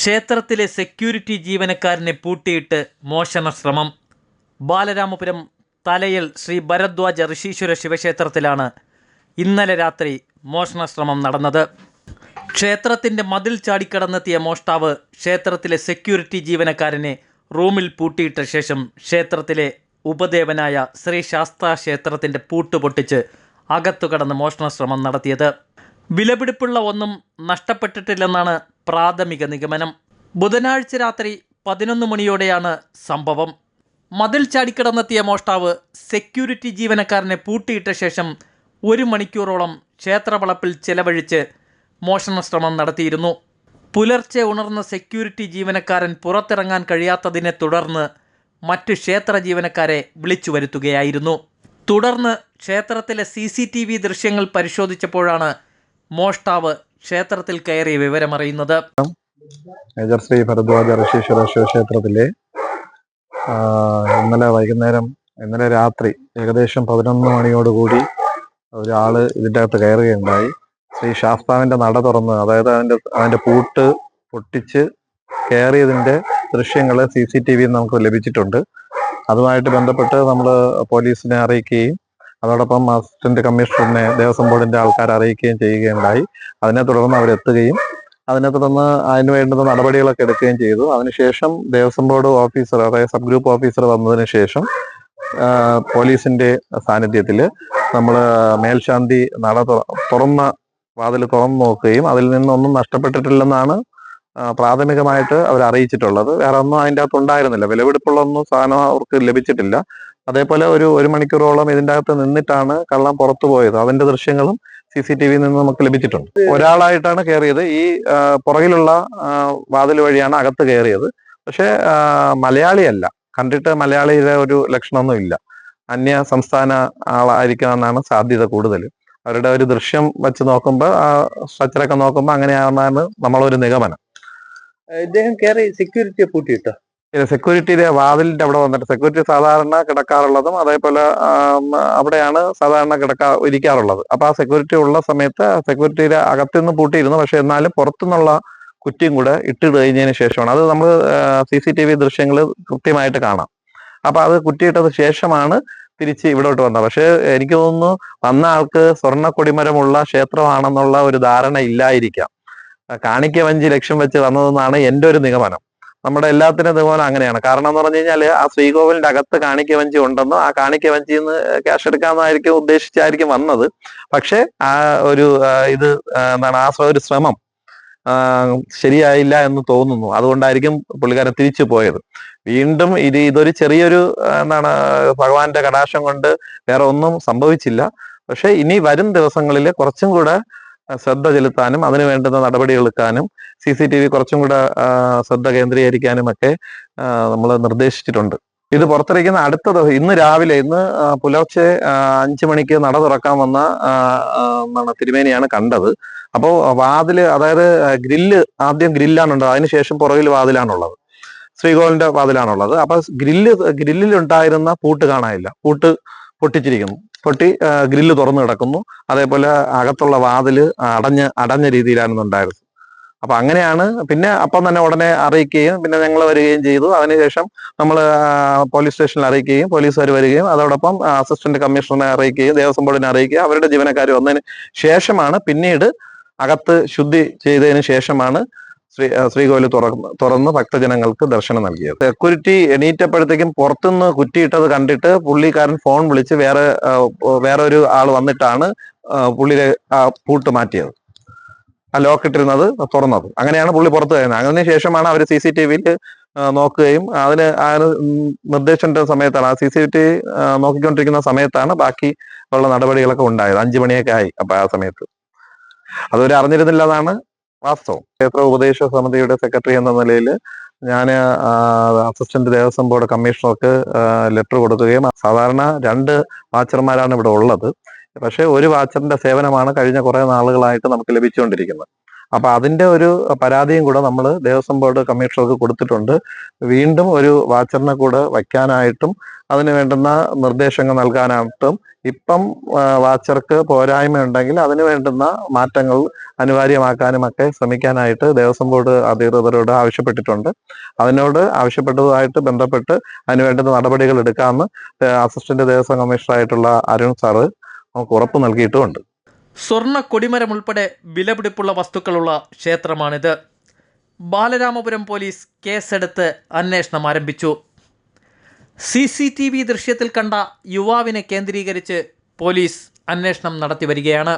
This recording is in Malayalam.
ക്ഷേത്രത്തിലെ സെക്യൂരിറ്റി ജീവനക്കാരനെ പൂട്ടിയിട്ട് മോഷണ ശ്രമം. ബാലരാമപുരം തലയിൽ ശ്രീ ഭരദ്വാജ ഋഷീശ്വര ശിവക്ഷേത്രത്തിലാണ് ഇന്നലെ രാത്രി മോഷണ ശ്രമം നടന്നത്. ക്ഷേത്രത്തിന്റെ മതിൽ ചാടിക്കടന്നെത്തിയ മോഷ്ടാവ് ക്ഷേത്രത്തിലെ സെക്യൂരിറ്റി ജീവനക്കാരനെ റൂമിൽ പൂട്ടിയിട്ട ശേഷം ക്ഷേത്രത്തിലെ ഉപദേവനായ ശ്രീ ശാസ്താ ക്ഷേത്രത്തിന്റെ പൂട്ട് പൊട്ടിച്ച് അകത്തു കടന്ന് മോഷണ ശ്രമം നടത്തിയത്. വിലപിടിപ്പുള്ള ഒന്നും നഷ്ടപ്പെട്ടിട്ടില്ലെന്നാണ് പ്രാഥമിക നിഗമനം. ബുധനാഴ്ച രാത്രി പതിനൊന്ന് മണിയോടെയാണ് സംഭവം. മതിൽ ചാടിക്കടന്നെത്തിയ മോഷ്ടാവ് സെക്യൂരിറ്റി ജീവനക്കാരനെ പൂട്ടിയിട്ട ശേഷം ഒരു മണിക്കൂറോളം ക്ഷേത്രവളപ്പിൽ ചെലവഴിച്ച് മോഷണ ശ്രമം നടത്തിയിരുന്നു. പുലർച്ചെ ഉണർന്ന സെക്യൂരിറ്റി ജീവനക്കാരൻ പുറത്തിറങ്ങാൻ കഴിയാത്തതിനെ തുടർന്ന് മറ്റ് ക്ഷേത്ര ജീവനക്കാരെ വിളിച്ചു വരുത്തുകയായിരുന്നു. തുടർന്ന് ക്ഷേത്രത്തിലെ സി ദൃശ്യങ്ങൾ പരിശോധിച്ചപ്പോഴാണ് മോഷ്ടാവ് ക്ഷേത്രത്തിൽ കയറി വിവരമറിയുന്നത്. മേജർ ശ്രീ ഭരദ്വാജ ഋഷീശ്വര ശിവക്ഷേത്രത്തിലെ ഇന്നലെ വൈകുന്നേരം ഇന്നലെ രാത്രി ഏകദേശം പതിനൊന്ന് മണിയോടുകൂടി ഒരാൾ ഇതിന്റെ അകത്ത് കയറുകയുണ്ടായി. ശ്രീ ശാസ്താവിന്റെ നട തുറന്ന് അതായത് അതിന്റെ അതിന്റെ പൂട്ട് പൊട്ടിച്ച് കയറിയതിന്റെ ദൃശ്യങ്ങൾ സി സി ടി വിയിൽ നമുക്ക് ലഭിച്ചിട്ടുണ്ട്. അതുമായിട്ട് ബന്ധപ്പെട്ട് നമ്മൾ പോലീസിനെ അറിയിക്കുകയും അതോടൊപ്പം അസിസ്റ്റന്റ് കമ്മീഷണറിനെ ദേവസ്വം ബോർഡിന്റെ ആൾക്കാർ അറിയിക്കുകയും ചെയ്യുകയുണ്ടായി. അതിനെ തുടർന്ന് അവരെത്തുകയും അതിനെ തുടർന്ന് അതിന് വേണ്ടുന്ന നടപടികളൊക്കെ എടുക്കുകയും ചെയ്തു. അതിനുശേഷം ദേവസ്വം ബോർഡ് ഓഫീസർ അതായത് സബ് ഗ്രൂപ്പ് ഓഫീസർ വന്നതിന് ശേഷം പോലീസിന്റെ സാന്നിധ്യത്തിൽ നമ്മൾ മേൽശാന്തി നട തുറ- തുറന്ന വാതിൽ തുറന്നു നോക്കുകയും അതിൽ നിന്നൊന്നും നഷ്ടപ്പെട്ടിട്ടില്ലെന്നാണ് പ്രാഥമികമായിട്ട് അവർ അറിയിച്ചിട്ടുള്ളത്. വേറെ ഒന്നും അതിന്റെ അകത്ത് ഉണ്ടായിരുന്നില്ല. വിലപിടിപ്പുള്ള ഒന്നും സാധനം അവർക്ക് ലഭിച്ചിട്ടില്ല. അതേപോലെ ഒരു ഒരു മണിക്കൂറോളം ഇതിന്റെ അകത്ത് നിന്നിട്ടാണ് കള്ളം പുറത്തു പോയത്. അതിന്റെ ദൃശ്യങ്ങളും സി സി ടി വിയിൽ നിന്ന് നമുക്ക് ലഭിച്ചിട്ടുണ്ട്. ഒരാളായിട്ടാണ് കയറിയത്. ഈ പുറകിലുള്ള വാതിൽ വഴിയാണ് അകത്ത് കയറിയത്. പക്ഷെ മലയാളിയല്ല. കണ്ടിട്ട് മലയാളിയുടെ ഒരു ലക്ഷണമൊന്നും ഇല്ല. അന്യ സംസ്ഥാന ആളായിരിക്കണമെന്നാണ് സാധ്യത കൂടുതൽ. അവരുടെ ഒരു ദൃശ്യം വെച്ച് നോക്കുമ്പോൾ ആ സ്ട്രക്ചറൊക്കെ നോക്കുമ്പോൾ അങ്ങനെയാണെന്നാണ് നമ്മളൊരു നിഗമനം. ഇദ്ദേഹം കയറി സെക്യൂരിറ്റിയെ പൂട്ടിയിട്ടോ? സെക്യൂരിറ്റിയിലെ വാതിലിന്റെ അവിടെ വന്നിട്ട് സെക്യൂരിറ്റി സാധാരണ കിടക്കാറുള്ളതും അതേപോലെ അവിടെയാണ് സാധാരണ കിടക്കാ ഇരിക്കാറുള്ളത്. അപ്പൊ ആ സെക്യൂരിറ്റി ഉള്ള സമയത്ത് സെക്യൂരിറ്റിയിലെ അകത്തുനിന്ന് പൂട്ടിയിരുന്നു. പക്ഷെ എന്നാലും പുറത്തുനിന്നുള്ള കുറ്റിയും കൂടെ ഇട്ടിട്ട് കഴിഞ്ഞതിന് ശേഷമാണ്. അത് നമ്മൾ സി സി ടി വി ദൃശ്യങ്ങൾ കൃത്യമായിട്ട് കാണാം. അപ്പൊ അത് കുറ്റിയിട്ടത് ശേഷമാണ് തിരിച്ച് ഇവിടോട്ട് വന്നത്. പക്ഷെ എനിക്ക് തോന്നുന്നു വന്ന ആൾക്ക് സ്വർണ കൊടിമരമുള്ള ക്ഷേത്രമാണെന്നുള്ള ഒരു ധാരണ ഇല്ലായിരിക്കാം. കാണിക്ക വഞ്ചി ലക്ഷ്യം വെച്ച് വന്നതെന്നാണ് എന്റെ ഒരു നിഗമനം. നമ്മുടെ എല്ലാത്തിനും ഇതുപോലെ അങ്ങനെയാണ്. കാരണം എന്ന് പറഞ്ഞു കഴിഞ്ഞാൽ ആ ശ്രീകോവിലിന്റെ അകത്ത് കാണിക്ക വഞ്ചി ഉണ്ടെന്നും ആ കാണിക്ക വഞ്ചിയിൽ നിന്ന് ക്യാഷ് എടുക്കാമെന്നായിരിക്കും ഉദ്ദേശിച്ചായിരിക്കും വന്നത്. പക്ഷെ ആ ഒരു ഇത് എന്താണ് ആ ഒരു ശ്രമം ശരിയായില്ല എന്ന് തോന്നുന്നു. അതുകൊണ്ടായിരിക്കും പുള്ളിക്കാരൻ തിരിച്ചു പോയത്. വീണ്ടും ഇത് ഇതൊരു ചെറിയൊരു എന്താണ് ഭഗവാന്റെ കടാശം കൊണ്ട് വേറെ ഒന്നും സംഭവിച്ചില്ല. പക്ഷെ ഇനി വരും ദിവസങ്ങളിൽ കുറച്ചും കൂടെ ശ്രദ്ധ ചെലുത്താനും അതിന് വേണ്ടുന്ന നടപടി എടുക്കാനും സി സി ടി വി കുറച്ചും കൂടെ ശ്രദ്ധ കേന്ദ്രീകരിക്കാനും ഒക്കെ നമ്മൾ നിർദ്ദേശിച്ചിട്ടുണ്ട്. ഇത് പുറത്തിറക്കുന്ന അടുത്ത ദിവസം ഇന്ന് രാവിലെ ഇന്ന് പുലർച്ചെ അഞ്ചു മണിക്ക് നട തുറക്കാൻ വന്ന എന്താണ് തിരുമേനിയാണ് കണ്ടത്. അപ്പോൾ വാതിൽ അതായത് ഗ്രില്ല് ആദ്യം ഗ്രില്ലാണുള്ളത് അതിനുശേഷം പുറകിൽ വാതിലാണുള്ളത്. ശ്രീകോവിലിന്റെ വാതിലാണുള്ളത്. അപ്പൊ ഗ്രില്ല് ഗ്രില്ലിൽ ഉണ്ടായിരുന്ന പൂട്ട് കാണാനില്ല. പൂട്ട് പൊട്ടിച്ചിരിക്കുന്നു. പൊട്ടി ഗ്രില്ല് തുറന്നു കിടക്കുന്നു. അതേപോലെ അകത്തുള്ള വാതിൽ അടഞ്ഞ അടഞ്ഞ രീതിയിലാണ് ഉണ്ടായിരുന്നത് അപ്പൊ അങ്ങനെയാണ്. പിന്നെ അപ്പം തന്നെ ഉടനെ അറിയിക്കുകയും പിന്നെ ഞങ്ങൾ വരികയും ചെയ്തു. അതിനുശേഷം നമ്മൾ പോലീസ് സ്റ്റേഷനിൽ അറിയിക്കുകയും പോലീസുകാർ വരികയും അതോടൊപ്പം അസിസ്റ്റന്റ് കമ്മീഷണറെ അറിയിക്കുകയും ദേവസ്വം ബോർഡിനെ അറിയിക്കുകയും അവരുടെ ജീവനക്കാർ വന്നതിന് ശേഷമാണ് പിന്നീട് അകത്ത് ശുദ്ധി ചെയ്തതിന് ശേഷമാണ് ശ്രീ ശ്രീകോവിൽ തുറന്ന് തുറന്ന് ഭക്തജനങ്ങൾക്ക് ദർശനം നൽകിയത്. സെക്യൂരിറ്റി എണീറ്റപ്പോഴത്തേക്കും പുറത്തുനിന്ന് കുറ്റിയിട്ടത് കണ്ടിട്ട് പുള്ളിക്കാരൻ ഫോൺ വിളിച്ച് വേറെ വേറെ ഒരു ആൾ വന്നിട്ടാണ് പുള്ളിയുടെ ആ പൂട്ട് മാറ്റിയത്. ആ ലോക്ക് ഇട്ടിരുന്നത് തുറന്നത്. അങ്ങനെയാണ് പുള്ളി പുറത്തു അങ്ങനെ ശേഷമാണ് അവർ സി സി ടി വിയിൽ നോക്കുകയും അതിന് നിർദ്ദേശം നിർദ്ദേശിച്ച സമയത്താണ് ആ സി സി ടി നോക്കിക്കൊണ്ടിരിക്കുന്ന സമയത്താണ് ബാക്കി ഉള്ള നടപടികളൊക്കെ ഉണ്ടായത്. അഞ്ചു മണിയൊക്കെ ആയി അപ്പൊ ആ സമയത്ത്. അതൊരു അറിഞ്ഞിരുന്നില്ല വാസ്തവം. ക്ഷേത്ര ഉപദേശ സമിതിയുടെ സെക്രട്ടറി എന്ന നിലയിൽ ഞാൻ അസിസ്റ്റന്റ് ദേവസ്വം ബോർഡ് കമ്മീഷണർക്ക് ലെറ്റർ കൊടുക്കുകയും സാധാരണ രണ്ട് വാച്ചർമാരാണ് ഇവിടെ ഉള്ളത്. പക്ഷേ ഒരു വാച്ചറിന്റെ സേവനമാണ് കഴിഞ്ഞ കുറേ നാളുകളായിട്ട് നമുക്ക് ലഭിച്ചുകൊണ്ടിരിക്കുന്നത്. അപ്പൊ അതിന്റെ ഒരു പരാതിയും കൂടെ നമ്മൾ ദേവസ്വം ബോർഡ് കമ്മീഷണർക്ക് കൊടുത്തിട്ടുണ്ട്. വീണ്ടും ഒരു വാച്ചറിനെ കൂടെ വയ്ക്കാനായിട്ടും അതിന് വേണ്ടുന്ന നിർദ്ദേശങ്ങൾ നൽകാനായിട്ടും ഇപ്പം വാച്ചർക്ക് പോരായ്മ ഉണ്ടെങ്കിൽ അതിന് വേണ്ടുന്ന മാറ്റങ്ങൾ അനിവാര്യമാക്കാനും ഒക്കെ ശ്രമിക്കാനായിട്ട് ദേവസ്വം ബോർഡ് അധികൃതരോട് ആവശ്യപ്പെട്ടിട്ടുണ്ട്. അതിനോട് ആവശ്യപ്പെട്ടതുമായിട്ട് ബന്ധപ്പെട്ട് അതിന് വേണ്ടുന്ന നടപടികൾ എടുക്കാമെന്ന് അസിസ്റ്റന്റ് ദേവസ്വം കമ്മീഷണറായിട്ടുള്ള അരുൺ സാറ് നമുക്ക് ഉറപ്പ് നൽകിയിട്ടുമുണ്ട്. സ്വർണ കൊടിമരം ഉൾപ്പെടെ വിലപിടിപ്പുള്ള വസ്തുക്കളുള്ള ക്ഷേത്രമാണിത്. ബാലരാമപുരം പോലീസ് കേസെടുത്ത് അന്വേഷണം ആരംഭിച്ചു. സി സി ടി വി ദൃശ്യത്തിൽ കണ്ട യുവാവിനെ കേന്ദ്രീകരിച്ച് പോലീസ് അന്വേഷണം നടത്തി വരികയാണ്.